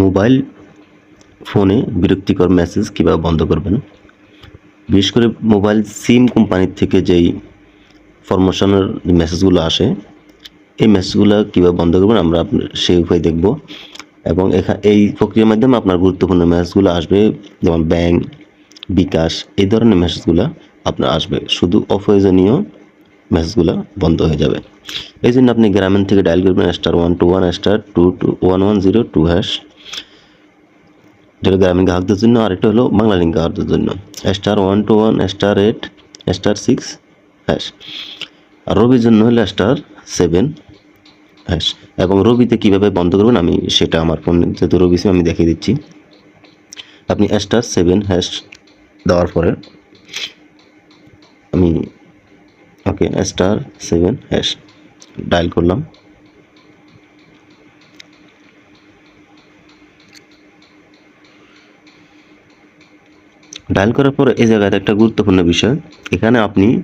Mobile ফোনে বিরক্তিকর message কীভাবে বন্ধ করবেন? বিশেষ করে মোবাইল সিম কোম্পানির থেকে যেই প্রমোশনের মেসেজগুলো আসে, এই মেসেজগুলো কীভাবে বন্ধ করবেন আমরা সেই উপায় দেখব। এবং এখা, এই প্রক্রিয়ার মাধ্যমে আপনার গুরুত্বপূর্ণ মেসেজগুলো আসবে, যেমন ব্যাংক, বিকাশ, এই ধরনের মেসেজগুলো আপনার আসবে। শুধু অপ্রয়োজনীয় মেসেজগুলো বন্ধ হয়ে যাবে। এই জন্য আপনি গ্রামীণ থেকে ডায়াল করবেন star one two one star two two one one zero two hash যেটা গ্রামীণ গ্রাহকদের জন্য, আর একটা হলো বাংলা গ্রাহকদের জন্য। Star one two one, star eight, star six, hash. আর রবির জন্য হলো স্টার সেভেন, হ্যাশ। এবং রবিতে কীভাবে বন্ধ করবেন, আমি সেটা আমার ফোন, যেহেতু রবি সিম আমি দেখিয়ে দিচ্ছি। আপনি স্টার সেভেন, হ্যাশ দেওয়ার পরে আমি, okay, star seven, hash, dial করলাম। ডায়াল করার পর এই জায়গায় একটা গুরুত্বপূর্ণ বিষয়। এখানে আপনি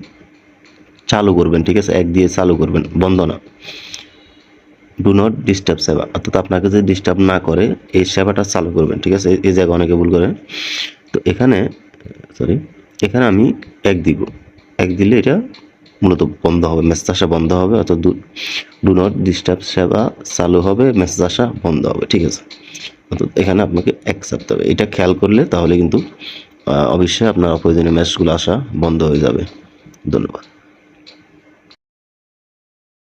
চালু করবেন, ঠিক আছে? এক দিয়ে চালু করবেন বন্ধ না ডু নট ডিস্টার্ব সেবা। অর্থাৎ আপনাকে যদি ডিস্টার্ব না করে, এই সেবাটা চালু করবেন, ঠিক আছে? এই- জায়গা অনেকে ভুল করে। তো এখানে সরি এখানে আমি এক দিব। এক দিলে এটা মূলত বন্ধ হবে মেসেজ আসা বন্ধ হবে, অর্থাৎ ডু নট ডিস্টার্ব সেবা চালু হবে মেসেজ আসা বন্ধ হবে, ঠিক আছে? অর্থাৎ এখানে আপনাকে এক হবে। এটা খেয়াল করলে তাহলে কিন্তু অবশ্যই আপনার অপ্রয়োজনীয় ম্যাচগুলো আসা বন্ধ হয়ে যাবে। ধন্যবাদ।